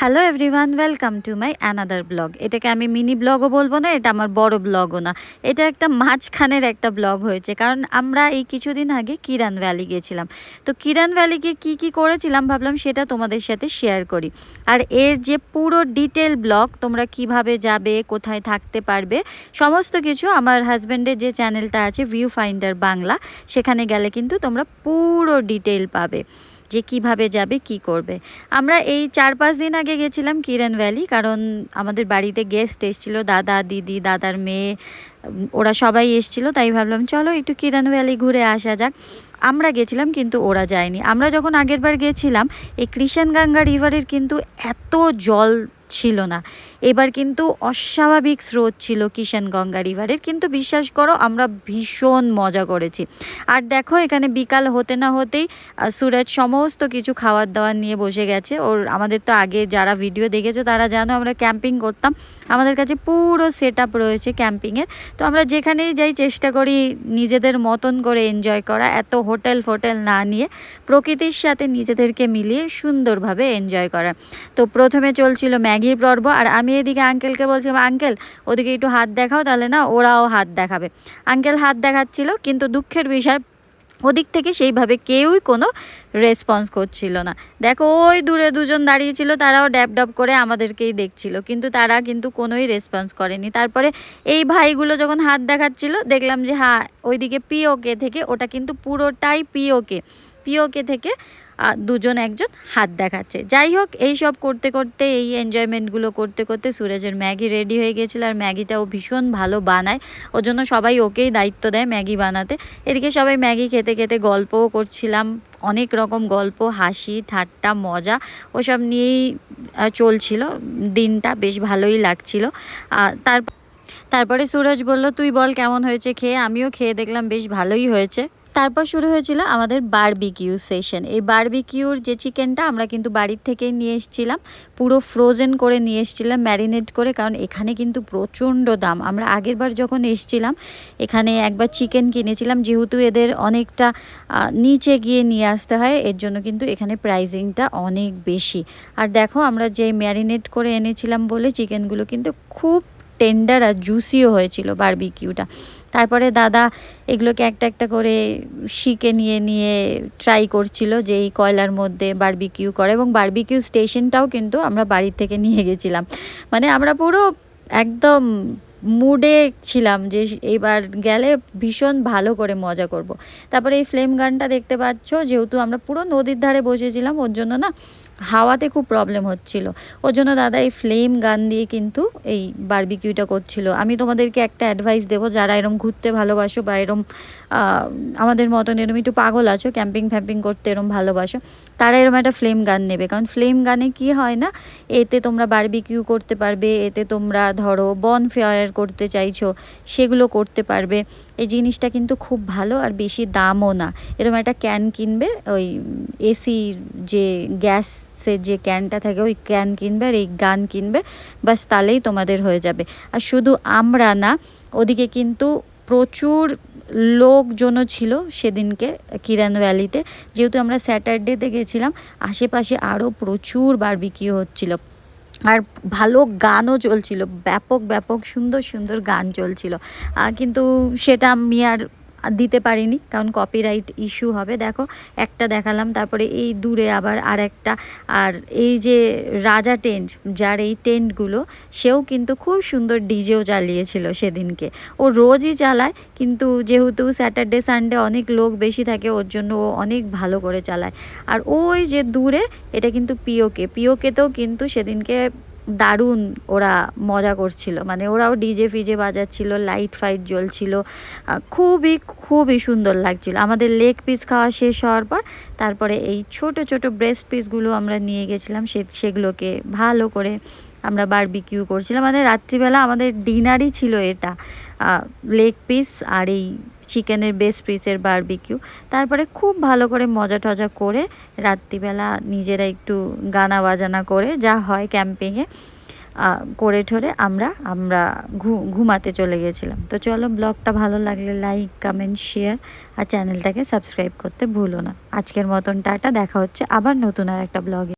Hello everyone welcome to my another blog এটাকে আমি mini ব্লগও বলব না, এটা আমার বড় ব্লগও না। এটা একটা মাঝখানের একটা ব্লগ হয়েছে, কারণ আমরা এই কিছুদিন আগে কিরান ভ্যালি গেছিলাম। তো কিরান ভ্যালি গিয়ে কী কী করেছিলাম ভাবলাম সেটা তোমাদের সাথে শেয়ার করি। আর এর যে পুরো ডিটেল ব্লগ তোমরা কীভাবে যাবে, কোথায় থাকতে পারবে, সমস্ত কিছু আমার হাজব্যান্ডের যে চ্যানেলটা আছে ভিউ ফাইন্ডার বাংলা সেখানে গেলে কিন্তু তোমরা পুরো ডিটেল পাবে। যে কীভাবে যাবে, কি করবে। আমরা এই চার পাঁচ দিন আগে গেছিলাম কিরণ ভ্যালি, কারণ আমাদের বাড়িতে গেস্ট এসেছিল, দাদা, দিদি, দাদার মেয়ে, ওরা সবাই এসেছিল, তাই ভাবলাম চলো একটু কিরণ ভ্যালি ঘুরে আসা যাক। আমরা গেছিলাম কিন্তু ওরা যায়নি। আমরা যখন আগের বার গেছিলাম, এই কৃষ্ণগঙ্গা রিভারের কিন্তু এত জল ছিল না। এবার কিন্তু অস্বাভাবিক স্রোত ছিল কিষানগঙ্গা রিভারের কিন্তু বিশ্বাস করো, আমরা ভীষণ মজা করেছি। আর দেখো, এখানে বিকাল হতে না হতেই সুরজ সমস্ত কিছু খাওয়ার দাওয়ার নিয়ে বসে গেছে। ওর, আমাদের তো আগে যারা ভিডিও দেখেছ, তারা জানো আমরা ক্যাম্পিং করতাম। আমাদের কাছে পুরো সেট আপ রয়েছে ক্যাম্পিংয়ের তো আমরা যেখানেই যাই, চেষ্টা করি নিজেদের মতন করে এনজয় করা, এত হোটেল ফোটেল না নিয়ে প্রকৃতির সাথে নিজেদেরকে মিলিয়ে সুন্দরভাবে এনজয় করা। তো প্রথমে চলছিল ম্যাগির পর্ব। আর আমি এদিকে আঙ্কেলকে বলছিলাম আঙ্কেল, ওদিকে একটু হাত দেখাও, তাহলে না ওরাও হাত দেখাবে। আঙ্কেল হাত দেখাচ্ছিল, কিন্তু দুঃখের বিষয়, ওদিক থেকে সেইভাবে কেউই কোনো রেসপন্স করছিল না। দেখো, ওই দূরে দুজন দাঁড়িয়েছিল তারাও ড্যাব ড্যাব করে আমাদেরকেই দেখছিল, কিন্তু তারা কিন্তু কোনোই রেসপন্স করেনি। তারপরে এই ভাইগুলো যখন হাত দেখাচ্ছিল, দেখলাম যে হ্যাঁ ওইদিকে পিওকে থেকে, ওটা কিন্তু পুরোটাই পিওকে পিওকে থেকে দুজন একজন হাত দেখাচ্ছে। যাই হোক এই সব করতে করতে, এই এনজয়মেন্টগুলো করতে করতে সুরজের ম্যাগি রেডি হয়ে গেছিল আর ম্যাগিটাও ভীষণ ভালো বানায়। ওর জন্য সবাই ওকেই দায়িত্ব দেয় ম্যাগি বানাতে। এদিকে সবাই ম্যাগি খেতে খেতে গল্পও করছিলাম। অনেক রকম গল্প, হাসি, ঠাট্টা, মজা, ওসব নিয়েই চলছিল। দিনটা বেশ ভালোই লাগছিল। তার, তারপরে সুরজ বলল, তুই বল কেমন হয়েছে খেয়ে? আমিও খেয়ে দেখলাম বেশ ভালোই হয়েছে। তারপর শুরু হয়েছিল আমাদের বারবিকিউ সেশন এই বারবিকিউর যে চিকেনটা আমরা কিন্তু বাড়ির থেকেই নিয়ে এসেছিলাম, পুরো ফ্রোজেন করে নিয়ে এসেছিলাম ম্যারিনেট করে, কারণ এখানে কিন্তু প্রচণ্ড দাম। আমরা আগের বার যখন এসেছিলাম, এখানে একবার চিকেন কিনেছিলাম, যেহেতু এদের অনেকটা নিচে গিয়ে নিয়ে আসতে হয়, এর জন্য কিন্তু এখানে প্রাইজিংটা অনেক বেশি। আর দেখো, আমরা যে ম্যারিনেট করে এনেছিলাম বলে চিকেনগুলো কিন্তু খুব টেন্ডার আর জুসিও হয়েছিল বারবিকিউটা। তারপরে দাদা এগুলোকে একটা একটা করে শিখে নিয়ে নিয়ে ট্রাই করছিল যে এই কয়লার মধ্যে বারবিকিউ করে এবং বারবিকিউ স্টেশনটাও কিন্তু আমরা বাড়ির থেকে নিয়ে গেছিলাম। মানে আমরা পুরো একদম মুডে ছিলাম যে এবার গেলে ভীষণ ভালো করে মজা করব। তারপরে এই ফ্লেম গানটা দেখতে পাচ্ছ, যেহেতু আমরা পুরো নদীর ধারে বসেছিলাম, ওর জন্য না হাওয়াতে খুব প্রবলেম হচ্ছিল ওর জন্য দাদা এই ফ্লেম গান দিয়ে কিন্তু এই বারবিকিউটা করছিল আমি তোমাদেরকে একটা অ্যাডভাইস দেবো, যারা এরম ঘুরতে ভালোবাসো বা এরম আমাদের মতন এরম একটু পাগল আছো ক্যাম্পিং ফ্যাম্পিং করতে এরম ভালোবাসো তারা এরকম একটা ফ্লেম গান নেবে। কারণ ফ্লেম গানে কি হয় না, এতে তোমরা বারবিকিউ করতে পারবে, এতে তোমরা ধরো বন ফেয়ার করতে চাইছো, সেগুলো করতে পারবে। এই জিনিসটা কিন্তু খুব ভালো আর বেশি দামও না। এরম একটা ক্যান কিনবে, ওই এসি যে গ্যাসের যে ক্যানটা থাকে, ওই ক্যান কিনবে আর এই গান কিনবে বাস তাহলেই তোমাদের হয়ে যাবে। আর শুধু আমরা না, ওদিকে কিন্তু প্রচুর লোকজনও ছিল সেদিনকে কিরান ভ্যালিতে। যেহেতু আমরা স্যাটারডেতে গেছিলাম, আশেপাশে আরও প্রচুর বারবিকিউ হচ্ছিল। আর ভালো গানও চলছিল, ব্যাপক ব্যাপক সুন্দর সুন্দর গান চলছিল। কিন্তু সেটা আমি আর দিতে পারিনি, কারণ কপিরাইট ইস্যু হবে। দেখো, একটা দেখালাম, তারপরে এই দূরে আবার আর একটা আর এই যে রাজা টেন্ট, যার এই টেন্টগুলো, সেও কিন্তু খুব সুন্দর ডিজেও চালিয়েছিল সেদিনকে। ও রোজই চালায়, কিন্তু যেহেতু স্যাটারডে সানডে অনেক লোক বেশি থাকে, ওর জন্য ও অনেক ভালো করে চালায়। আর ওই যে দূরে, এটা কিন্তু পিওকে পিওকেতেও কিন্তু সেদিনকে দারুণ ওরা মজা করছিল। মানে ওরাও ডিজে ফিজে বাজাচ্ছিল, লাইট ফাইট জ্বলছিল খুবই খুবই সুন্দর লাগছিল। আমাদের লেগ পিস খাওয়া শেষ হওয়ার পর তারপরে এই ছোট ছোট ব্রেস্ট পিসগুলো আমরা নিয়ে গেছিলাম সে, সেগুলোকে ভালো করে আমরা বারবিকিউ করছিলাম। মানে রাত্রিবেলা আমাদের ডিনারই ছিল এটা লেগ পিস আর এই চিকেনের বেস্ট পিসের বারবিকিউ তারপরে খুব ভালো করে মজা টজা করে রাত্রিবেলা নিজেরা একটু গানা বাজানা করে যা হয় ক্যাম্পিংয়ে করে ঠরে আমরা আমরা ঘুমাতে চলে গেছিলাম। তো চলো ব্লগটা ভালো লাগলে লাইক কমেন্ট শেয়ার আর চ্যানেলটাকে সাবস্ক্রাইব করতে ভুলো না। আজকের মতন টাটা, দেখা হচ্ছে আবার নতুন আর একটা ব্লগে